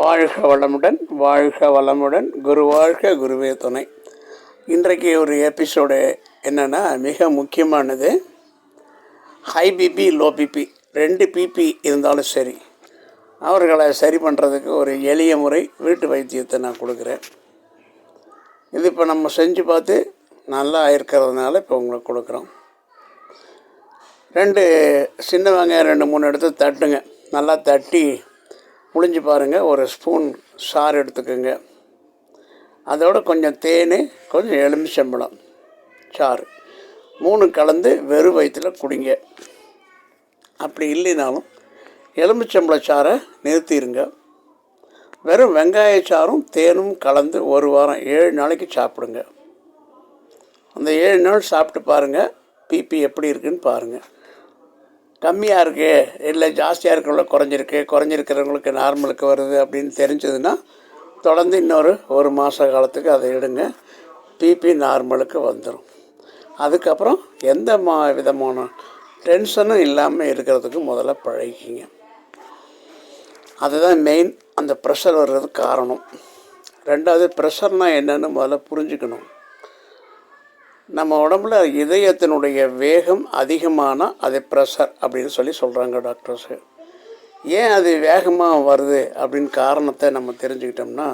வாழ்க வளமுடன் வாழ்க வளமுடன் குரு வாழ்க குருவே துணை. இன்றைக்கு ஒரு எபிசோடு என்னென்னா மிக முக்கியமானது ஹை பிபி லோ பிபி ரெண்டு பிபி இருந்தாலும் சரி அவர்களை சரி பண்ணுறதுக்கு ஒரு எளிய முறை வீட்டு வைத்தியத்தை நான் கொடுக்குறேன். இது இப்போ நம்ம செஞ்சு பார்த்து நல்லா இருக்கிறதுனால இப்போ உங்களுக்கு கொடுக்குறோம். ரெண்டு சின்ன வெங்காயம் ரெண்டு மூணு எடுத்து தட்டுங்க. நல்லா தட்டி புளிஞ்சு பாருங்கள் ஒரு ஸ்பூன் சாறு எடுத்துக்கோங்க. அதோட கொஞ்சம் தேன் கொஞ்சம் எலுமிச்சம்பழம் சாறு. மூணு கலந்து வெறும் வயிற்றில் குடிங்க. அப்படி இல்லைனாலும் எலுமிச்சம்பழ சாறை நிறுத்திடுங்க வெறும் வெங்காய சாறும் தேனும் கலந்து ஒரு வாரம் ஏழு நாளைக்கு சாப்பிடுங்க. அந்த ஏழு நாள் சாப்பிட்டு பாருங்கள் பிபி எப்படி இருக்குன்னு பாருங்கள் கம்மியாக இருக்குது இல்லை ஜாஸ்தியாக இருக்கிறவங்கள குறைஞ்சிருக்கு. குறைஞ்சிருக்கிறவங்களுக்கு நார்மலுக்கு வருது அப்படின்னு தெரிஞ்சதுன்னா தொடர்ந்து இன்னொரு ஒரு மாத காலத்துக்கு அதை எடுங்க. பிபி நார்மலுக்கு வந்துடும் அதுக்கப்புறம் எந்த மா விதமான டென்ஷனும் இல்லாமல் இருக்கிறதுக்கு முதல்ல பழகிக்கிங்க. அதுதான் மெயின் அந்த ப்ரெஷர் வர்றதுக்கு காரணம். ரெண்டாவது ப்ரெஷர்னால் என்னென்னு முதல்ல புரிஞ்சுக்கணும். நம்ம உடம்புல இதயத்தினுடைய வேகம் அதிகமான அது ப்ரெஷர் அப்படின்னு சொல்லி சொல்கிறாங்க டாக்டர்ஸு ஏன் அது வேகமாக வருது அப்படின்னு காரணத்தை நம்ம தெரிஞ்சுக்கிட்டோம்னா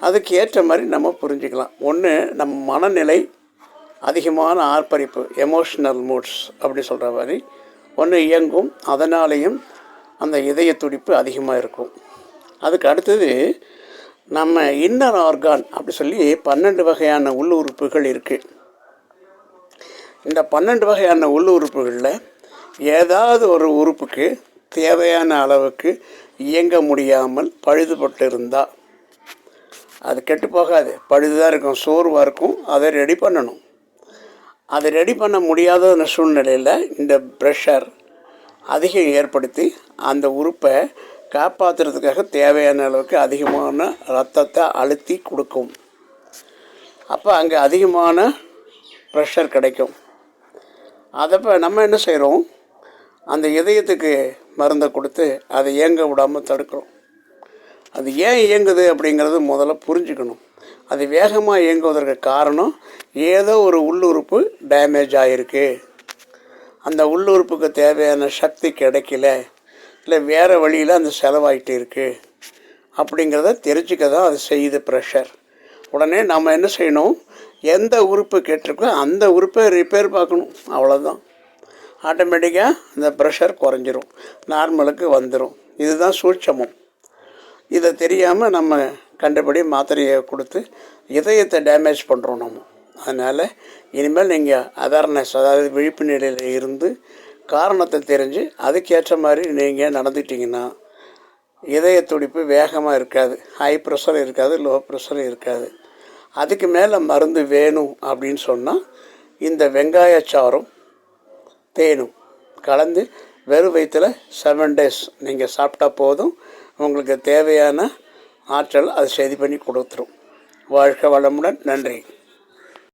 அதுக்கு ஏற்ற மாதிரி நம்ம புரிஞ்சுக்கலாம். ஒன்று நம்ம மனநிலை அதிகமான ஆர்ப்பரிப்பு எமோஷ்னல் மூட்ஸ் அப்படி சொல்கிற மாதிரி. ஒன்று இயங்கும். அதனாலேயும் அந்த இதய துடிப்பு அதிகமாக இருக்கும். அதுக்கு அடுத்தது நம்ம இன்னர் ஆர்கான் அப்படி சொல்லி பன்னெண்டு வகையான உள்ளுறுப்புகள் இருக்குது இந்த பன்னெண்டு வகையான உள்ளுறுப்புகளில் ஏதாவது ஒரு உறுப்புக்கு தேவையான அளவுக்கு இயங்க முடியாமல் பழுதுபட்டு இருந்தால் அது கெட்டு போகாது. பழுதுதான் இருக்கும் சோர்வாக இருக்கும் அதை ரெடி பண்ணணும். அதை ரெடி பண்ண முடியாத சூழ்நிலையில் இந்த ப்ரெஷர் அதிகம் ஏற்படுத்தி அந்த உறுப்பை காப்பாற்றுறதுக்காக தேவையான அளவுக்கு அதிகமான ரத்தத்தை அழுத்தி கொடுக்கும். அப்போ அங்கே அதிகமான ப்ரெஷர் கிடைக்கும். அதை இப்போ நம்ம என்ன செய்கிறோம் அந்த இதயத்துக்கு மருந்தை கொடுத்து அதை இயங்க விடாமல் தடுக்கிறோம். அது ஏன் இயங்குது அப்படிங்கிறது முதல்ல புரிஞ்சுக்கணும். அது வேகமாக இயங்குவதற்கு காரணம் ஏதோ ஒரு உள்ளுறுப்பு டேமேஜ் ஆகிருக்கு அந்த உள்ளுறுப்புக்கு தேவையான சக்தி கிடைக்கல. இல்லை வேறு வழியில் அந்த செலவாயிட்டு இருக்குது அப்படிங்கிறத தெரிஞ்சுக்க தான் அது செய்யுது ப்ரெஷர் உடனே நம்ம என்ன செய்யணும்? எந்த உறுப்பு கேட்டிருக்கோ அந்த உறுப்பை ரிப்பேர் பார்க்கணும். அவ்வளோதான் ஆட்டோமேட்டிக்காக இந்த ப்ரெஷர் குறைஞ்சிரும். நார்மலுக்கு வந்துடும் இதுதான் சூட்சமம். இதை தெரியாமல் நம்ம கண்டபடி மாத்திரையை கொடுத்து இதயத்தை டேமேஜ் பண்ணுறோம் நம்ம அதனால் இனிமேல் நீங்கள் அவேர்னஸ் அதாவது விழிப்பு நிலையில் இருந்து காரணத்தை தெரிஞ்சு அதுக்கேற்ற மாதிரி நீங்கள் நடந்துட்டிங்கன்னா இதய துடிப்பு வேகமாக இருக்காது. ஹை ப்ரெஷர் இருக்காது லோ ப்ரெஷர் இருக்காது. அதுக்கு மேலே மருந்து வேணும் அப்படின்னு சொன்னால் இந்த வெங்காயச்சாரும் தேனும் கலந்து வெறும் வயிற்றில் செவன் டேஸ் நீங்கள் சாப்பிட்டா போதும். உங்களுக்கு தேவையான ஆற்றல் அது சரி பண்ணி கொடுத்துரும். வாழ்க வளமுடன். நன்றி.